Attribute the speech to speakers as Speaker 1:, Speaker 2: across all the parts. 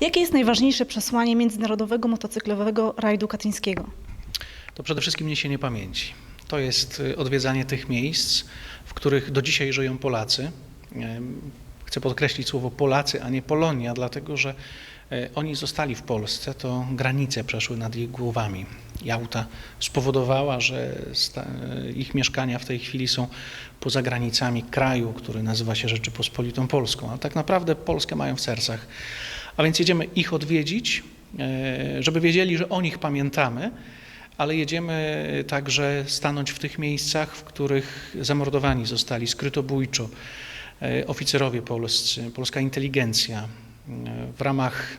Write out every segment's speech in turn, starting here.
Speaker 1: Jakie jest najważniejsze przesłanie międzynarodowego motocyklowego rajdu katyńskiego?
Speaker 2: To przede wszystkim niesienie pamięci. To jest y, odwiedzanie tych miejsc, w których do dzisiaj żyją Polacy. Chcę podkreślić słowo Polacy, a nie Polonia, dlatego że e, oni zostali w Polsce, to granice przeszły nad ich głowami. Jałta spowodowała, że e, ich mieszkania w tej chwili są poza granicami kraju, który nazywa się Rzeczypospolitą Polską, a tak naprawdę Polskę mają w sercach. A więc jedziemy ich odwiedzić, e, żeby wiedzieli, że o nich pamiętamy, ale jedziemy także stanąć w tych miejscach, w których zamordowani zostali skrytobójczo e, oficerowie polscy, polska inteligencja e, w ramach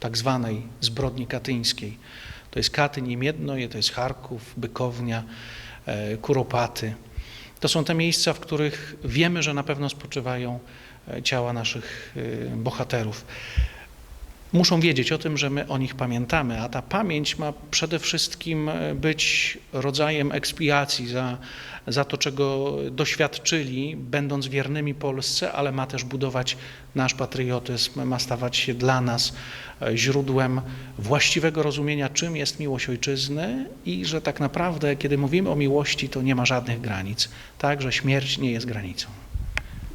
Speaker 2: tak zwanej zbrodni katyńskiej. To jest Katyń i Miednoje, to jest Charków, Bykownia, Kuropaty. To są te miejsca, w których wiemy, że na pewno spoczywają ciała naszych bohaterów muszą wiedzieć o tym, że my o nich pamiętamy, a ta pamięć ma przede wszystkim e, być rodzajem ekspiacji za, za to, czego doświadczyli, będąc wiernymi Polsce, ale ma też budować nasz patriotyzm, ma stawać się dla nas e, źródłem właściwego rozumienia, czym jest miłość ojczyzny i że tak naprawdę, kiedy mówimy o miłości, to nie ma żadnych granic, tak, że śmierć nie jest granicą.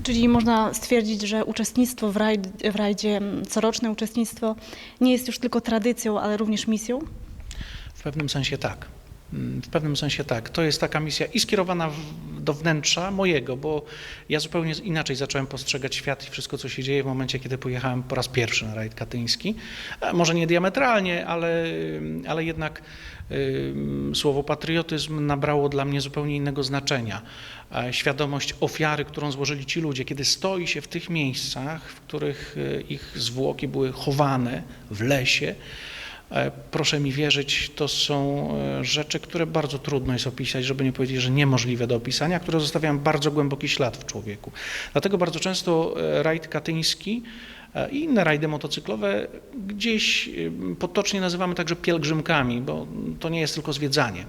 Speaker 1: Czyli można stwierdzić, że uczestnictwo w, rajd, w rajdzie, m, coroczne uczestnictwo nie jest już tylko tradycją, ale również misją?
Speaker 2: W pewnym sensie tak. Mm, W pewnym sensie tak. To jest taka misja i skierowana do wnętrza mojego, bo ja zupełnie inaczej zacząłem postrzegać świat i wszystko, co się dzieje w momencie, kiedy pojechałem po raz pierwszy na rajd katyński. Może nie diametralnie, ale, ale jednak słowo patriotyzm nabrało dla mnie zupełnie innego znaczenia. Świadomość ofiary, którą złożyli ci ludzie, kiedy stoi się w tych miejscach, w których e, ich zwłoki były chowane w lesie, Proszę mi wierzyć, to są e, rzeczy, które bardzo trudno jest opisać, żeby nie powiedzieć, że niemożliwe do opisania, które zostawiają bardzo głęboki ślad w człowieku. Dlatego bardzo często e, rajd katyński e, i inne rajdy motocyklowe gdzieś e, potocznie nazywamy także pielgrzymkami, bo to nie jest tylko zwiedzanie.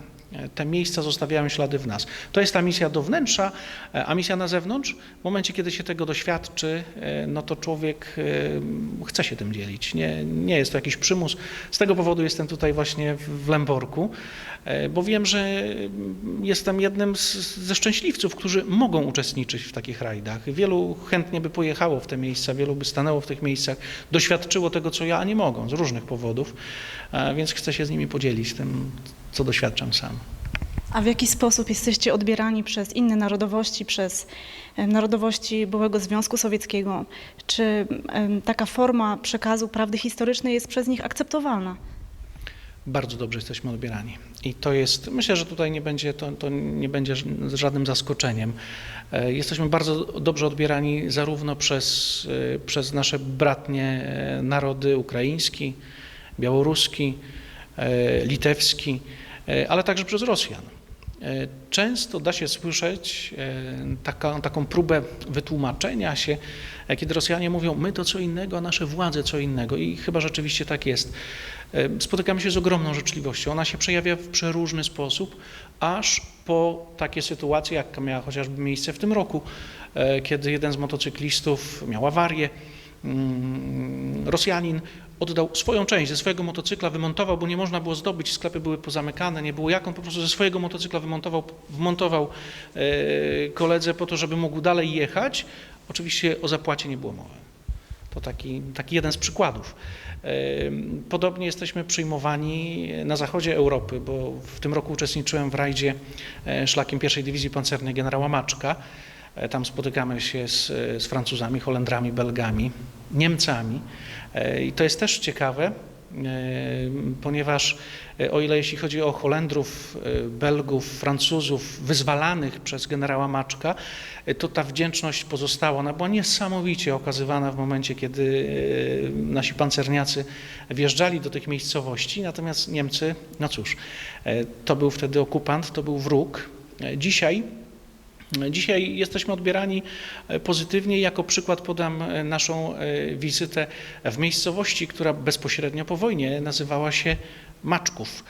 Speaker 2: Te miejsca zostawiają ślady w nas. To jest ta misja do wnętrza, e, a misja na zewnątrz, w momencie, kiedy się tego doświadczy, e, no to człowiek e, chce się tym dzielić. Nie, nie jest to jakiś przymus. Z tego powodu jestem tutaj właśnie w Lęborku, bo wiem, że jestem jednym z, ze szczęśliwców, którzy mogą uczestniczyć w takich rajdach. Wielu chętnie by pojechało w te miejsca, wielu by stanęło w tych miejscach, doświadczyło tego, co ja, a nie mogą, z różnych powodów, więc chcę się z nimi podzielić tym, co doświadczam sam.
Speaker 1: A w jaki sposób jesteście odbierani przez inne narodowości, przez narodowości byłego Związku Sowieckiego? Czy taka forma przekazu prawdy historycznej jest przez nich akceptowalna?
Speaker 2: Bardzo dobrze jesteśmy odbierani. I to jest, myślę, że tutaj nie będzie, to, to nie będzie żadnym zaskoczeniem. E, Jesteśmy bardzo dobrze odbierani zarówno przez, e, przez nasze bratnie e, narody ukraiński, białoruski, litewski, e, ale także przez Rosjan. E, Często da się słyszeć e, taka, taką próbę wytłumaczenia się, e, kiedy Rosjanie mówią, my to co innego, a nasze władze co innego. I chyba rzeczywiście tak jest. E, Spotykamy się z ogromną życzliwością. Ona się przejawia w przeróżny sposób, aż po takie sytuacje, jak miała chociażby miejsce w tym roku, e, kiedy jeden z motocyklistów miał awarię. Mm, Rosjanin oddał swoją część ze swojego motocykla, wymontował, bo nie można było zdobyć, sklepy były pozamykane, nie było jak, on po prostu ze swojego motocykla wymontował, wmontował e, koledze po to, żeby mógł dalej jechać. Oczywiście o zapłacie nie było mowy. To taki, taki jeden z przykładów. E, Podobnie jesteśmy przyjmowani na zachodzie Europy, bo w tym roku uczestniczyłem w rajdzie e, szlakiem pierwszej dywizji pancernej generała Maczka. E, Tam spotykamy się z, z Francuzami, Holendrami, Belgami, Niemcami. E, I to jest też ciekawe, e, ponieważ o ile jeśli chodzi o Holendrów, Belgów, Francuzów wyzwalanych przez generała Maczka, to ta wdzięczność pozostała. Ona była niesamowicie okazywana w momencie, kiedy nasi pancerniacy wjeżdżali do tych miejscowości, natomiast Niemcy, no cóż, to był wtedy okupant, to był wróg. Dzisiaj Dzisiaj jesteśmy odbierani e, pozytywnie. Jako przykład podam e, naszą e, wizytę w miejscowości, która bezpośrednio po wojnie nazywała się Maczków.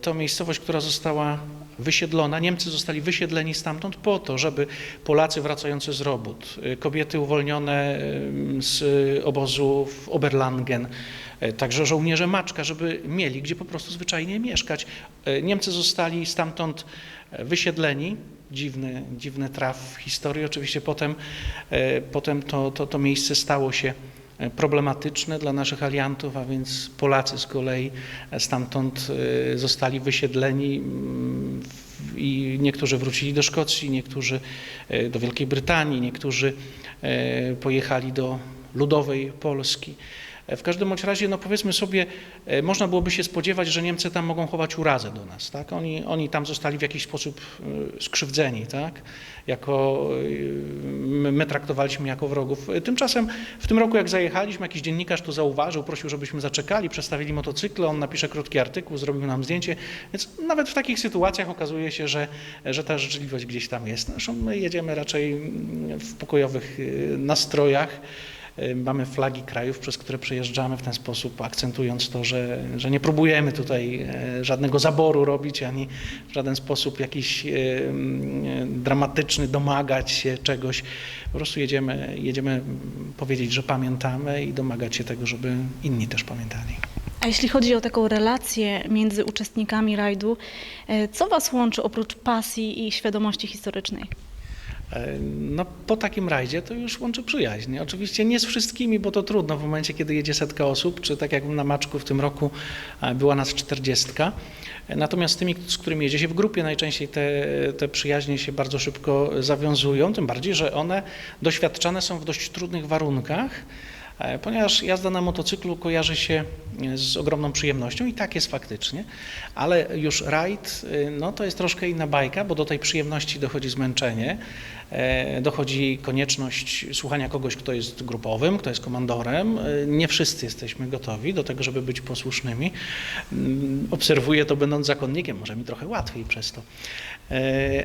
Speaker 2: To miejscowość, która została wysiedlona. Niemcy zostali wysiedleni stamtąd po to, żeby Polacy wracający z robót, kobiety uwolnione z obozu w Oberlangen, także żołnierze Maczka, żeby mieli gdzie po prostu zwyczajnie mieszkać. Niemcy zostali stamtąd wysiedleni. Dziwny, dziwny traf w historii. Oczywiście potem, e, potem to, to, to miejsce stało się e, problematyczne dla naszych aliantów, a więc Polacy z kolei stamtąd e, zostali wysiedleni mm, i niektórzy wrócili do Szkocji, niektórzy do Wielkiej Brytanii, niektórzy pojechali do ludowej Polski. E, W każdym bądź razie, no powiedzmy sobie, e, można byłoby się spodziewać, że Niemcy tam mogą chować urazę do nas, tak? Oni, oni tam zostali w jakiś sposób e, skrzywdzeni, tak? Jako, my, my traktowaliśmy jako wrogów. Tymczasem w tym roku, jak zajechaliśmy, jakiś dziennikarz to zauważył, prosił, żebyśmy zaczekali, przestawili motocykle, on napisze krótki artykuł, zrobił nam zdjęcie, więc nawet w takich sytuacjach okazuje się, że, że ta życzliwość gdzieś tam jest. Zresztą my jedziemy raczej w pokojowych nastrojach. Y, Mamy flagi krajów, przez które przejeżdżamy w ten sposób, akcentując to, że, że nie próbujemy tutaj e, żadnego zaboru robić, ani w żaden sposób jakiś mm, dramatyczny domagać się czegoś. Po prostu jedziemy, jedziemy powiedzieć, że pamiętamy i domagać się tego, żeby inni też pamiętali.
Speaker 1: A jeśli chodzi o taką relację między uczestnikami rajdu, co Was łączy oprócz pasji i świadomości historycznej?
Speaker 2: E, No, po takim rajdzie to już łączy przyjaźń. Oczywiście nie z wszystkimi, bo to trudno w momencie, kiedy jedzie setka osób, czy tak jak na Maczku w tym roku e, była nas czterdziestka. E, Natomiast z tymi, z którymi jedzie się w grupie, najczęściej te, te przyjaźnie się bardzo szybko zawiązują, tym bardziej, że one doświadczane są w dość trudnych warunkach. E, Ponieważ jazda na motocyklu kojarzy się e, z ogromną przyjemnością i tak jest faktycznie, ale już rajd e, no, to jest troszkę inna bajka, bo do tej przyjemności dochodzi zmęczenie, dochodzi konieczność słuchania kogoś, kto jest grupowym, kto jest komandorem. Nie wszyscy jesteśmy gotowi do tego, żeby być posłusznymi. Mm, Obserwuję to będąc zakonnikiem, może mi trochę łatwiej przez to.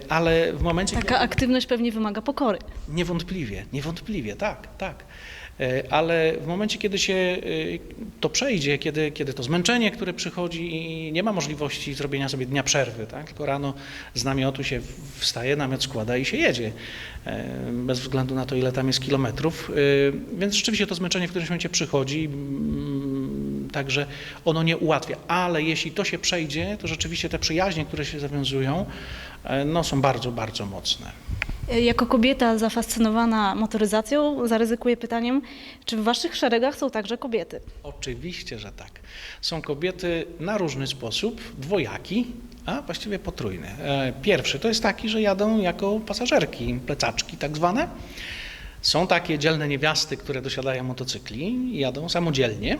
Speaker 2: Ale w momencie,
Speaker 1: Taka aktywność pewnie wymaga pokory.
Speaker 2: Niewątpliwie, niewątpliwie, tak, tak. E, Ale w momencie, kiedy się e, to przejdzie, kiedy, kiedy to zmęczenie, które przychodzi i nie ma możliwości zrobienia sobie dnia przerwy, tak? tylko rano z namiotu się wstaje, namiot składa i się jedzie, e, bez względu na to, ile tam jest kilometrów. Więc rzeczywiście to zmęczenie w którymś momencie przychodzi, także ono nie ułatwia. Ale jeśli to się przejdzie, to rzeczywiście te przyjaźnie, które się zawiązują, no, są bardzo, bardzo mocne.
Speaker 1: E, Jako kobieta zafascynowana motoryzacją, zaryzykuję pytaniem, czy w Waszych szeregach są także kobiety?
Speaker 2: Oczywiście, że tak. Są kobiety na różny sposób, dwojaki, a właściwie potrójny. E, Pierwszy to jest taki, że jadą jako pasażerki, plecaczki tak zwane. Są takie dzielne niewiasty, które dosiadają motocykli i jadą samodzielnie.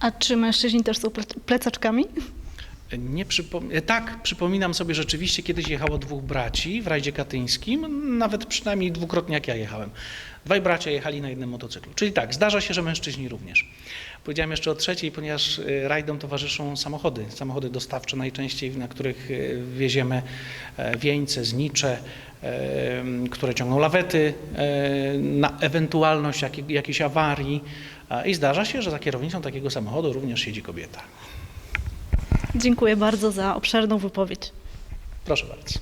Speaker 1: A czy mężczyźni też są ple- plecaczkami?
Speaker 2: Nie przypom- e, tak, przypominam sobie rzeczywiście, kiedyś jechało dwóch braci w rajdzie katyńskim, nawet przynajmniej dwukrotnie jak ja jechałem. Dwaj bracia jechali na jednym motocyklu. Czyli tak, zdarza się, że mężczyźni również. Powiedziałem jeszcze o trzeciej, ponieważ e, rajdom towarzyszą samochody, samochody dostawcze najczęściej, na których e, wieziemy wieńce, znicze, które ciągną lawety na ewentualność jakiej, jakiejś awarii. I zdarza się, że za kierownicą takiego samochodu również siedzi kobieta.
Speaker 1: Dziękuję bardzo za obszerną wypowiedź.
Speaker 2: Proszę bardzo.